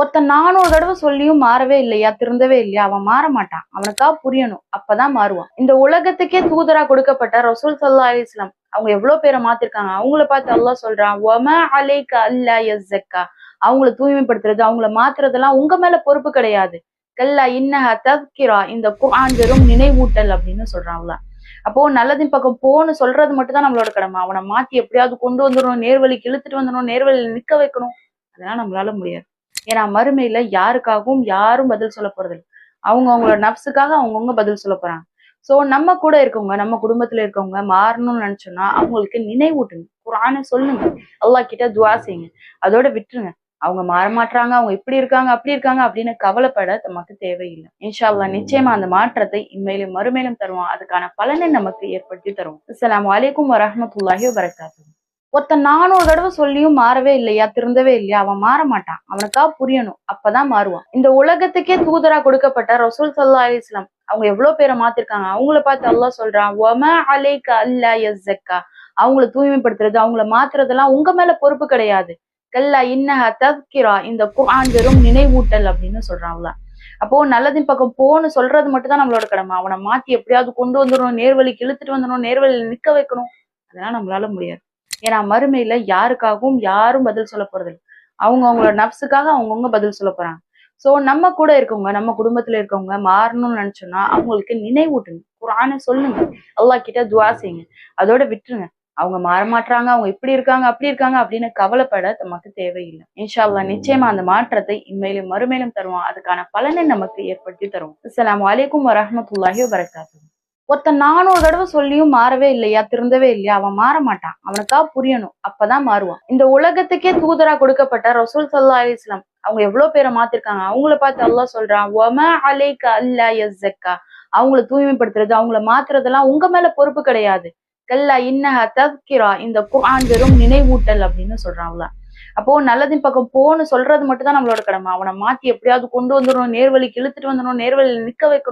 ஒருத்தன் நானூறு தடவை சொல்லியும் மாறவே இல்லையா? திருந்தவே இல்லையா? அவன் மாற மாட்டான் அவனுக்கா புரியணும். அப்பதான் மாறுவான். இந்த உலகத்துக்கே தூதரா கொடுக்கப்பட்ட ரசூல் சல்லா அலிஸ்லாம் அவங்க எவ்வளவு பேரை மாத்திருக்காங்க? அவங்கள பார்த்து அல்லா சொல்றான் ஒம அலைக்க அல்லா யஸ்ஸக்கா. அவங்கள தூய்மைப்படுத்துறது அவங்கள மாத்துறதெல்லாம் உங்க மேல பொறுப்பு கிடையாது. கல்லா இன்னஹா தத்கிரா இந்த குர்ஆன் வெறும் நினைவூட்டல் அப்படின்னு சொல்றாங்களா அப்போ நல்லதின் பக்கம் போன்னு சொல்றது மட்டும் தான் நம்மளோட கடமை. அவனை மாத்தி எப்படியாவது கொண்டு வந்துடணும் நேர்வழிக்கு இழுத்துட்டு வந்துடணும் நேர்வழியில் நிக்க வைக்கணும். அதெல்லாம் நம்மளால முடியாது. ஏன்னா மறுமையில யாருக்காகவும் யாரும் பதில் சொல்ல போறதில்லை. அவங்க அவங்களோட நப்ஸுக்காக அவங்கவுங்க பதில் சொல்ல போறாங்க. சோ நம்ம கூட இருக்கவங்க நம்ம குடும்பத்துல இருக்கவங்க மாறணும்னு நினைச்சோம்னா அவங்களுக்கு நினைவூட்டுங்க. குரானை சொல்லுங்க. அல்லா கிட்ட துவா செய்யுங்க. அதோட விட்டுருங்க. அவங்க மாறமாட்டாங்க அவங்க இப்படி இருக்காங்க அப்படி இருக்காங்க அப்படின்னு கவலைப்பட நமக்கு தேவையில்லை. இன்ஷா நிச்சயமா அந்த மாற்றத்தை இன்மையிலும் மறுமையிலும் தருவோம். அதுக்கான பலனை நமக்கு ஏற்படுத்தி தருவோம். அஸ்லாம் அலைக்கும் வரமத்துல்லாஹி வரகாத்து ஒருத்தன் நானூறு தடவை சொல்லியும் மாறவே இல்லையா? திருந்தவே இல்லையா? அவன் மாற மாட்டான். அவனுக்கா புரியணும். அப்பதான் மாறுவான். இந்த உலகத்துக்கே தூதரா கொடுக்கப்பட்ட ரசூல் சல்லா அலிஸ்லாம் அவங்க எவ்வளவு பேரை மாத்திருக்காங்க? அவங்கள பார்த்து அல்லா சொல்றான் ஒம அலைக்க அல்லா யஸ்ஸக்கா அவங்கள தூய்மைப்படுத்துறது அவங்கள மாத்துறதெல்லாம் உங்க மேல பொறுப்பு கிடையாது. கல்லா இன்னஹா தத்கிரா இந்த குரான் வெறும் நினைவூட்டல் அப்படின்னு சொல்றாங்களா அப்போ நல்லதின் பக்கம் போன்னு சொல்றது மட்டும் தான் நம்மளோட கடமை. அவனை மாத்தி எப்படியாவது கொண்டு வந்துடணும் நேர்வழிக்கு இழுத்துட்டு வந்துடணும் நேர்வழியில் நிக்க வைக்கணும். அதெல்லாம் நம்மளால முடியாது. ஏன்னா மறுமையில யாருக்காகவும் யாரும் பதில் சொல்ல போறது இல்லை அவங்க அவங்களோட நப்ஸுக்காக அவங்கவுங்க பதில் சொல்ல போறாங்க. சோ நம்ம கூட இருக்கவங்க நம்ம குடும்பத்துல இருக்கவங்க மாறணும்னு நினைச்சோம்னா அவங்களுக்கு நினைவூட்டுங்க. குரானை சொல்லுங்க. அல்லாஹ் கிட்ட துவா செய்யுங்க. அதோட விட்டுருங்க. அவங்க மாற மாட்றாங்க அவங்க இப்படி இருக்காங்க அப்படி இருக்காங்க அப்படின்னு கவலைப்பட நமக்கு தேவையில்லை. இன்ஷால்லா நிச்சயமா அந்த மாற்றத்தை இன்மையிலும் மறுமையிலும் தருவோம். அதுக்கான பலனை நமக்கு ஏற்படுத்தி தருவோம். அஸ்லாம் வலைக்கும் வரமத்துல்லாஹி வரகாத்து ஒருத்தன் நானூறு தடவை சொல்லியும் மாறவே இல்லையா? திருந்தவே இல்லையா? அவன் மாற மாட்டான். அவனுக்கா புரியணும். அப்பதான் மாறுவான். இந்த உலகத்துக்கே தூதரா கொடுக்கப்பட்ட ரசூல் சல்லா அலிஸ்லாம் அவங்க எவ்வளவு பேரை மாத்திருக்காங்க? அவங்கள பார்த்து அல்லா சொல்றான் ஒம அலைக்க அல்லா யஸ்ஸக்கா அவங்கள தூய்மைப்படுத்துறது அவங்கள மாத்துறதெல்லாம் உங்க மேல பொறுப்பு கிடையாது. கல்லா இன்னஹ தத்கிரா இந்த குர்ஆன் வெறும் நினைவூட்டல் அப்படின்னு சொல்றாங்களா அப்போ நல்லதின் பக்கம் போன்னு சொல்றது மட்டும் தான் நம்மளோட கடமை. அவனை மாத்தி எப்படியாவது கொண்டு வந்துடணும் நேர்வழிக்கு இழுத்துட்டு வந்துடணும் நேர்வழியில் நிக்க வைக்கணும்.